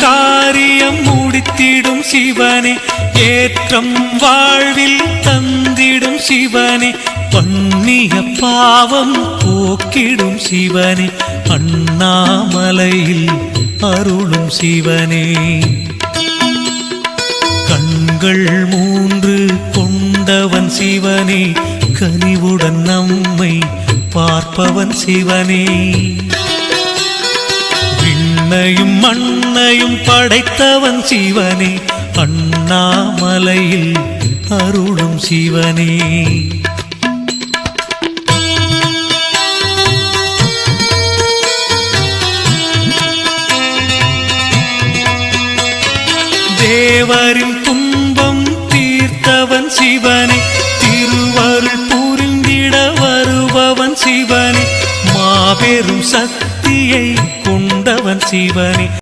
காரியம் முடித்திடும் சிவனே. ஏற்றம் வாழ்வில் தந்திடும் சிவனே. பண்ணிய பாவம் போக்கிடும் சிவனே. அண்ணாமலையில் அருளும் சிவனே. கண்கள் மூன்று கொண்டவன் சிவனே. கனிவுடன் நம்மை பார்ப்பவன் சிவனே. விண்ணையும் மண்ணையும் படைத்தவன் சிவனே. அண்ணாமலையில் அருளும் சிவனே. தேவரின் துன்பம் தீர்த்தவன் சிவனே. திருவருள் புரிந்திட வருபவன் சிவனே. மாபெரும் சக்தி சக்தியை கொண்டவன் சிவனே.